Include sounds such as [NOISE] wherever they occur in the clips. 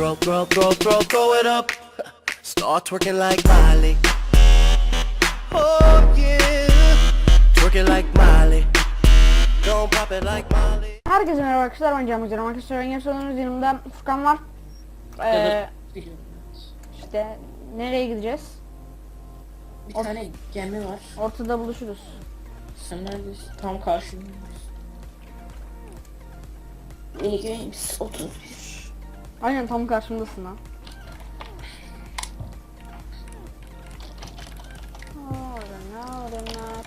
Throw, throw, throw, throw, throw it up. Start twerking like Miley. Oh yeah. Twerking like Miley. Don't pop it like Miley. Herkese merhaba arkadaşlar ben Can Hocam. Arkadaşlar oyun sorunuz yanımda Furkan var. Ee, işte nereye gideceğiz? Bir tane gemi var. Ortada buluşuruz. Sen neredesin? Tam karşımdayız. Mini Games 31. Aynen tam karşımdasın ha.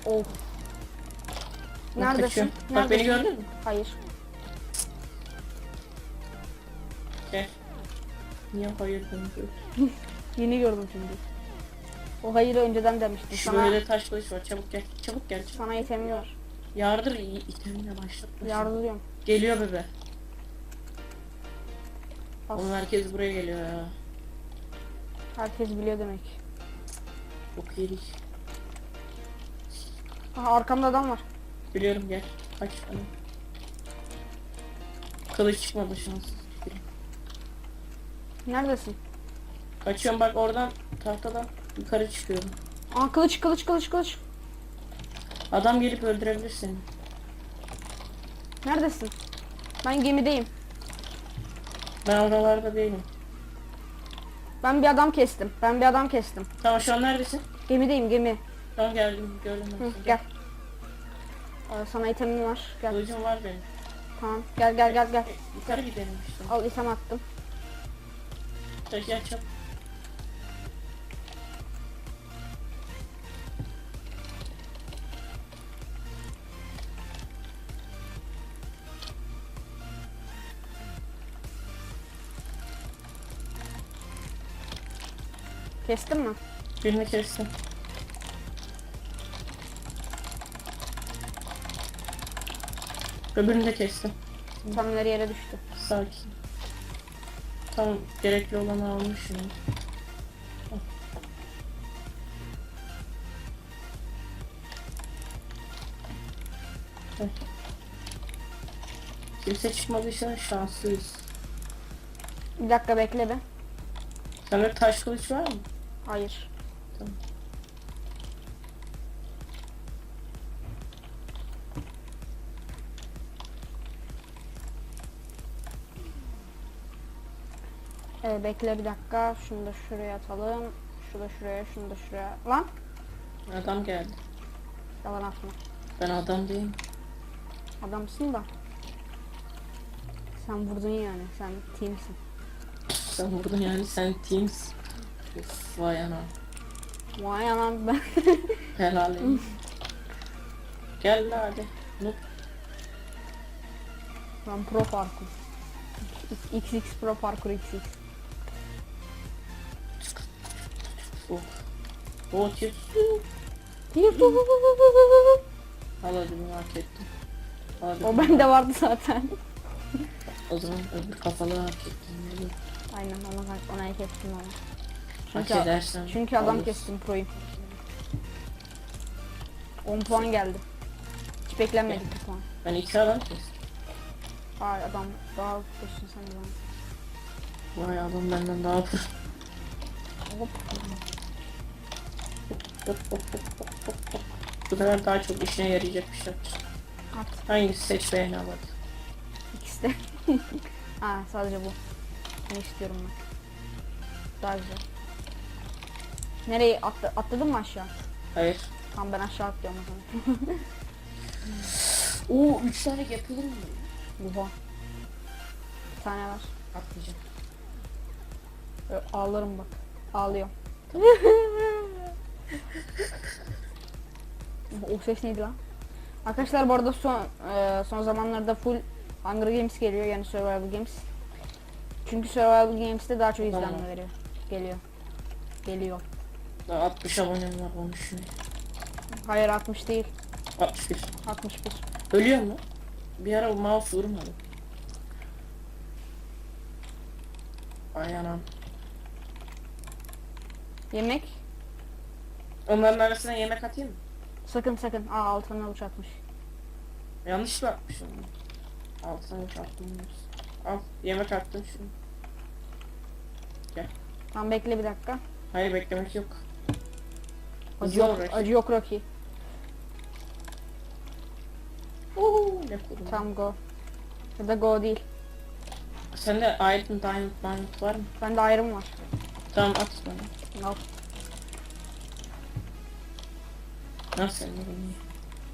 Of. Neredesin? kaçıyorum. Bak beni Neredesin? gördün mü? Hayır. Gel. Niye hayır demiyorsun? [LAUGHS] Yeni gördüm şimdi. O hayırı önceden demiştim. Sana, Şurada taş kılıç var. Çabuk gel. Çabuk gel. Çabuk. sana var. Yardır. İtemine başlatma. Yardırıyorum. Geliyor bebe. Oğlum herkes buraya geliyor ya. Herkes biliyor demek. Çok iyilik. Aha arkamda adam var. Biliyorum gel. Kaç tane. Kılıç çıkmadı şanssız. Neredesin? Kaçıyorum bak oradan tahtadan yukarı çıkıyorum. Aa kılıç kılıç kılıç kılıç. Adam gelip öldürebilir seni. Neredesin? Ben gemideyim. Ben oralarda değilim. Ben bir adam kestim. Ben bir adam kestim. Tamam şu an neredesin? Gemideyim gemi. Tamam geldim gördüm ben Hı, gel. Aa, sana itemim var. Gel. Kılıcım var benim. Tamam. Gel gel gel gel. E, Yukarı gidelim işte. Al item attım. Gel gel çabuk. Kestin mi? Birini kestim. Öbürünü de kestim. İtemleri yere düştü. Sakin. Tamam gerekli olanı almışım. Kimse çıkmadıysa şanslıyız. Bir dakika bekle be. Sende taş kılıç var mı? Hayır. Tamam. Ee, bekle bir dakika. Şunu da şuraya atalım. Şu da şuraya, şunu da şuraya. Lan. Adam geldi. Yalan atma. Ben adam değilim. Adamsın da. Sen vurdun yani. Sen teamsin. Sen burada yani sen teams. Of vay ana. Vay anam ben. [LAUGHS] Helal olsun. Gel lan hadi. Noob. ben pro parkur. XX pro parkur XX. Oh. Oh çift. Al hadi bunu hak ettim. Al hadi o bende vardı zaten. O zaman öbür kafalı hak ettim. Aynen ona ona hak ettim Hak Çünkü, edersen. çünkü adam alırsın. kestim proyum. 10 puan geldi. Hiç beklenmedik bir puan. Ben iki adam kestim. Ay adam daha koşun sen de bana. Vay adam benden daha pro. Hop. Hop, hop, hop, hop, hop, hop. Bu sefer daha çok işine yarayacak bir şey yapacağım. At. Hangisi seç beğeni al hadi. İkisi de. [LAUGHS] ha sadece bu. Ne istiyorum ben. Daha güzel. Nereye atla, atladın mı aşağı? Hayır. Tamam ben aşağı atlıyorum o zaman. [LAUGHS] Oo üç tane yapılır mı? Buha. Bir tane var. Atmayacağım. Ö- Ağlarım bak. Ağlıyorum. [LAUGHS] o ses neydi lan? Arkadaşlar bu arada son e, son zamanlarda full Hunger Games geliyor yani Survival Games. Çünkü Survival Games'te daha çok izlenme veriyor. Geliyor. Geliyor. Daha 60 abonem var onu şimdi. Hayır 60 değil. 61. 61. Ölüyor mu? Bir ara mouse vurmadı. Ay anam. Yemek? Onların arasına yemek atayım mı? Sakın sakın. Aa altına uç atmış. Yanlış mı atmışım? Altına uç attım. Al yemek attım şunu. Gel. Tamam bekle bir dakika. Hayır beklemek yok. Yok, acı yok Rocky. Uuu ne kurdum. Tamam go. Ya da go değil. Sende Iron Diamond Diamond var mı? Bende ayrım var. Tamam at bana. Al. Nasıl?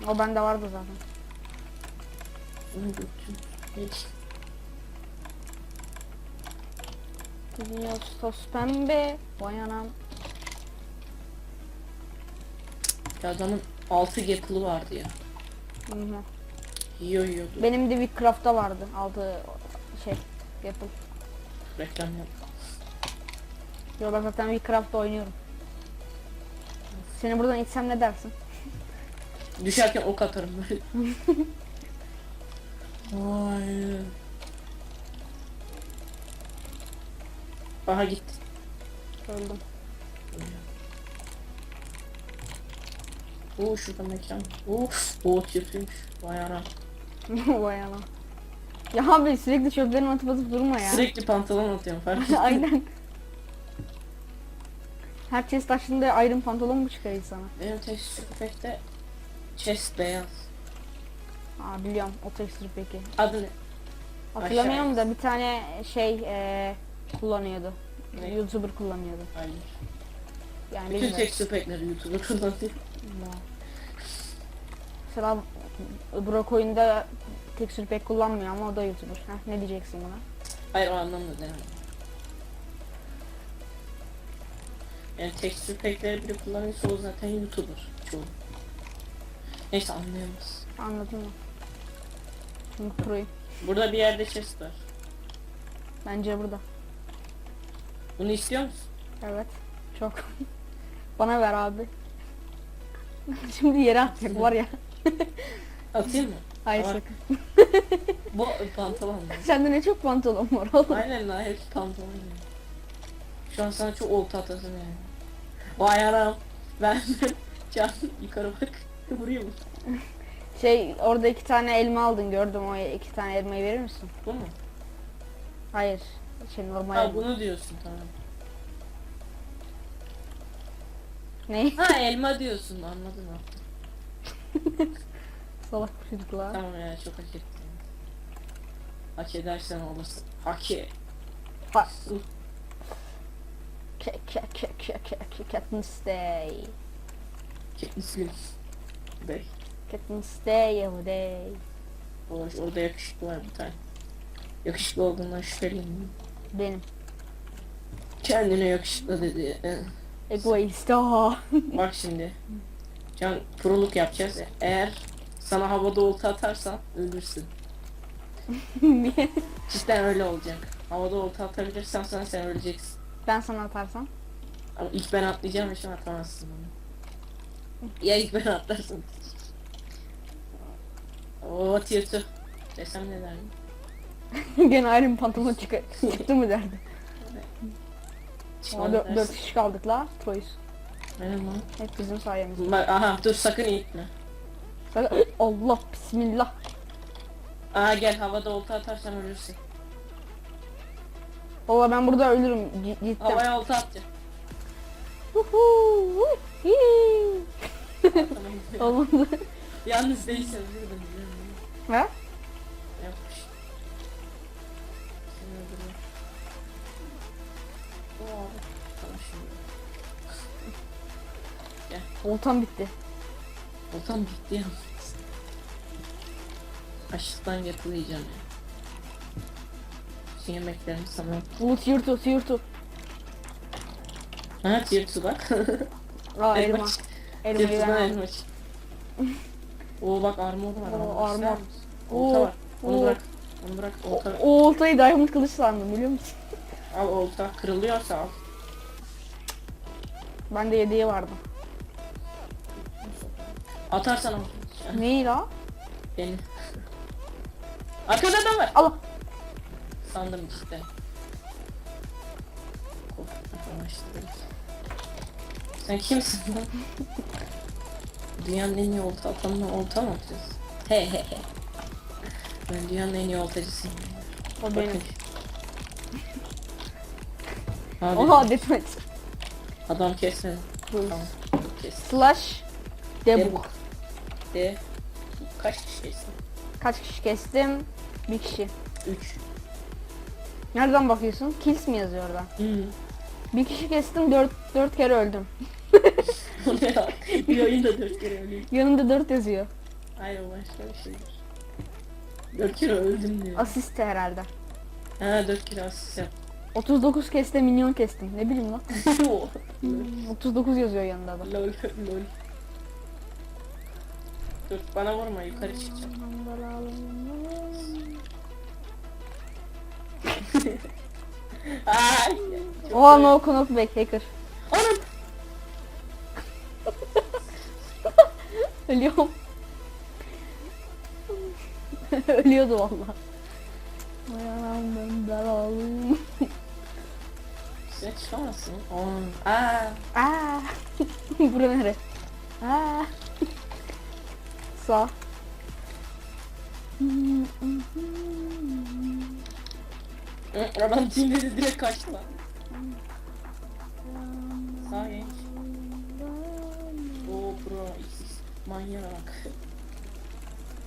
O bende vardı zaten. Geç. Gidiyoruz toz pembe. Vay anam. Ya adamın 6 Gapple'ı vardı ya. Hı hı. Yiyor yiyordu. Benim de Wickcraft'ta vardı. Altı şey. Apple. Reklam yap. Yo ben zaten Wickcraft'ta oynuyorum. Seni buradan itsem ne dersin? [LAUGHS] Düşerken ok atarım böyle. [LAUGHS] Vay. Aha gitti. Öldüm. Oo şurada mekan. Oo, o kötüymüş. Vay ana. [LAUGHS] Vay anam. Ya abi sürekli çöplerimi atıp atıp durma ya. Sürekli pantolon atıyorum fark [LAUGHS] ettin. Aynen. Her chest açtığında ayrım pantolon mu çıkarıyor sana? Benim texture pack'te chest beyaz. Aa biliyorum o texture peki. Adı ne? Hatırlamıyorum da bir tane şey eee kullanıyordu. Ne? YouTuber kullanıyordu. Hayır. Yani Bütün bilmiyorum. texture pack'leri YouTube'da kullanıyor. Mesela Brock oyunda texture pack kullanmıyor ama o da YouTuber. Heh, ne diyeceksin buna? Hayır o anlamda değil. Yani texture pack'leri biri kullanıyorsa o zaten YouTuber çoğu. Neyse anlayamaz. Anladın mı? Çünkü proyum. Burada bir yerde chest var. Bence burada. Bunu istiyor musun? Evet. Çok. [LAUGHS] Bana ver abi. [LAUGHS] Şimdi yere atacak var ya. [LAUGHS] Atayım mı? Hayır Var. sakın. [LAUGHS] Bu pantolon mu? Sende ne çok pantolon var oğlum. Aynen lan hepsi pantolon. Şu an sana çok olta atasın yani. Vay anam. Ben can yukarı bak. Vurayım mı? Şey orada iki tane elma aldın gördüm o iki tane elmayı verir misin? Bu mu? Hayır. Şey normal Ha elma. bunu diyorsun tamam. Ne? Ha elma diyorsun anladım artık. [LAUGHS] Salak çocuklar. Tamam ya çok hak ettin. Hak edersen olursun. Hak et. Ha. Ke ke ke ke ke ke Captain Stay. Ketmişsin. Bey. Captain Stay every day. Boş orada yakışıklı var bir tane. Yakışıklı olduğundan şüpheliyim. Benim. Kendine yakışıklı dedi. Egoist. Aa. Bak şimdi. Can proluk yapacağız. Eğer sana havada olta atarsan ölürsün. [LAUGHS] Niye? Cidden öyle olacak. Havada olta atabilirsen sana sen öleceksin. ben sana atarsam. Ama ilk ben atlayacağım için atamazsın onu. Ya ilk ben atlarsın. Oo tiyatro. Desem ne derdim? [LAUGHS] Gene ayrı pantolon çıkar. Çıktı mı derdi. Çıkmadı dört, dört kişi kaldık la. Troyuz. Aynen lan. Hep bizim sayemizde. Bak aha dur sakın eğitme. Sakın- Allah bismillah. Aha gel havada olta atarsan ölürsün. Valla ben burada ölürüm c- cidden. Havaya olta atacak. Huhu, hii. Tamam. [LAUGHS] Olmadı. Yalnız değilsen ölürdüm. biliyorum. Ha? Şimdi. Oltam bitti. Oltam bitti yalnız. Açlıktan yakalayacağım ya. Şu yemeklerini sana... Bulut yurtu yurtu. Ha tirtu bak. Aa elma. Elma. Ben elma çık. Oo bak armor var. Oo, armor. Olta var. Onu bırak. Onu bırak. Olta. O oltayı diamond kılıç sandım biliyor musun? Al olta. Kırılıyorsa al. Bende yediği vardı. Atarsan al. Neyi la? Beni. Arkada adam var. Allah. Sandım işte. Sen kimsin lan? Dünyanın en iyi olta atanına olta mı atacağız? He he he. Ben dünyanın en iyi oltacısıyım. O benim. Abi, Oha deathmatch. Adam kesmedi. Tamam. Kes. Slash debug. De. Kaç kişi kestin? Kaç kişi kestim? Bir kişi. 3. Nereden bakıyorsun? Kills mi yazıyor orada? Hmm. Bir kişi kestim 4 4 kere öldüm. [LAUGHS] Ya? Bir oyunda 4 kere öleyim. Yanında 4 yazıyor. Hayır başka bir şeydir. 4 kere öldüm diyor. Asist herhalde. Ha 4 kere asist yap. 39 kez de minyon kestim. Ne bileyim lan. [LAUGHS] lol 39 yazıyor yanında da. lol. lol. Dur bana vurma yukarı çıkacağım. [LAUGHS] Ay. Oha no knockback hacker. Anam. [LAUGHS] Ölüyorum. [LAUGHS] Ölüyordu valla. Vay anam ben belalıyım. Sen çıkamazsın. Aa. Aa. Bura nere? Aa. Hı, Adam dinledi direkt kaçtı lan. Genç. Oo pro X. Manyağa bak.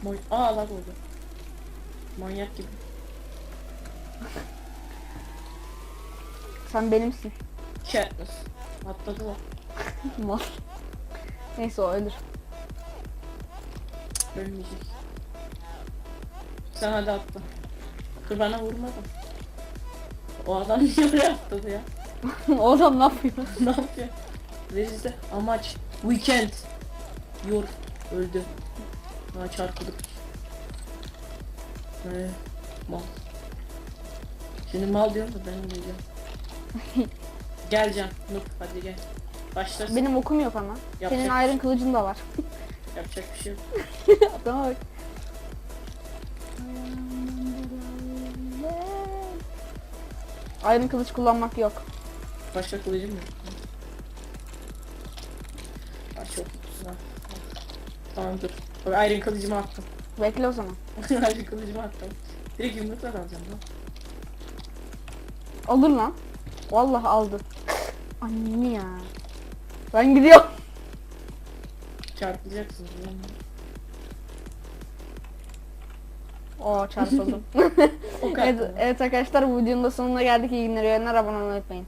Moy Aa lag oldu. Manyak gibi. Sen benimsin. Katniss. Atladı lan. [LAUGHS] Mal. Neyse o ölür. Ölmeyecek. Sen hadi atla. Dur bana vurmadım. O adam [LAUGHS] niye oraya atladı ya? [LAUGHS] o adam ne yapıyor? [LAUGHS] ne yapıyor? Vezizde amaç weekend. Yor öldü. Daha çarpıldık. Ee, mal. Şimdi mal diyorum da ben diyeceğim. gel Can, Nup hadi gel. Başlasın. Benim okum yok ama. Yapacak Senin bir iron kılıcın da var. Yapacak bir şey yok. [LAUGHS] Adama bak. Iron kılıç kullanmak yok. Başka kılıcım yok. Ay çok güzel. Tamam dur. Bak Iron kılıcımı attım. Bekle o zaman. [LAUGHS] Iron kılıcımı attım. Direkt yumrukla alacağım lan. Alır lan. Vallahi aldı. [LAUGHS] Anne ya. Ben gidiyorum. Çarpıldım. [LAUGHS] O kadar. evet, evet arkadaşlar bu videonun da sonuna geldik. İyi günler, yayınlar, abone olmayı unutmayın.